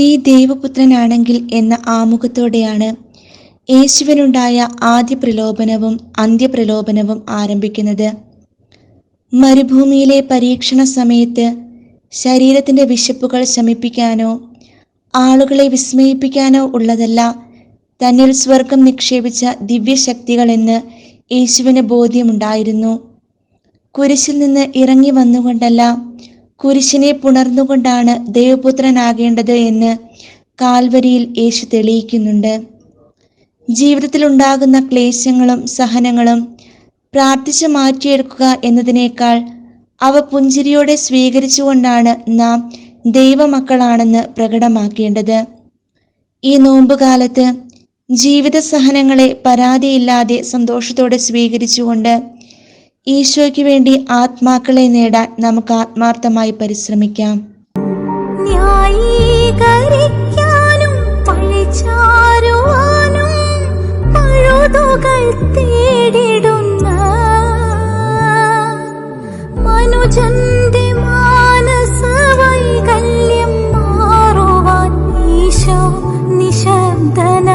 നീ ദൈവപുത്രനാണെങ്കിൽ എന്ന ആമുഖത്തോടെയാണ് യേശുവിനുണ്ടായ ആദ്യ പ്രലോഭനവും അന്ത്യപ്രലോഭനവും ആരംഭിക്കുന്നത്. മരുഭൂമിയിലെ പരീക്ഷണ സമയത്ത് ശരീരത്തിന്റെ വിശപ്പുകൾ ശമിപ്പിക്കാനോ ആളുകളെ വിസ്മയിപ്പിക്കാനോ ഉള്ളതല്ല തന്നിൽ സ്വർഗം നിക്ഷേപിച്ച ദിവ്യശക്തികളെന്ന് യേശുവിന് ബോധ്യമുണ്ടായിരുന്നു. കുരിശിൽ നിന്ന് ഇറങ്ങി വന്നുകൊണ്ടല്ല കുരിശിനെ പുണർന്നുകൊണ്ടാണ് ദൈവപുത്രനാകേണ്ടത് എന്ന് കാൽവരിയിൽ യേശു തെളിയിക്കുന്നുണ്ട്. ജീവിതത്തിൽ ഉണ്ടാകുന്ന ക്ലേശങ്ങളും സഹനങ്ങളും പ്രാർത്ഥിച്ച് മാറ്റിയെടുക്കുക എന്നതിനേക്കാൾ അവ പുഞ്ചിരിയോടെ സ്വീകരിച്ചുകൊണ്ടാണ് നാം ദൈവമക്കളാണെന്ന് പ്രകടമാക്കേണ്ടത്. ഈ നോമ്പുകാലത്ത് ജീവിത സഹനങ്ങളെ പരാതിയില്ലാതെ സന്തോഷത്തോടെ സ്വീകരിച്ചുകൊണ്ട് ഈശോയ്ക്ക് വേണ്ടി ആത്മാക്കളെ നേടാൻ നമുക്ക് ആത്മാർത്ഥമായി പരിശ്രമിക്കാം. ന്യായീകരിക്കാനും മാറുവാൻ ഈശോ നിശബ്ദന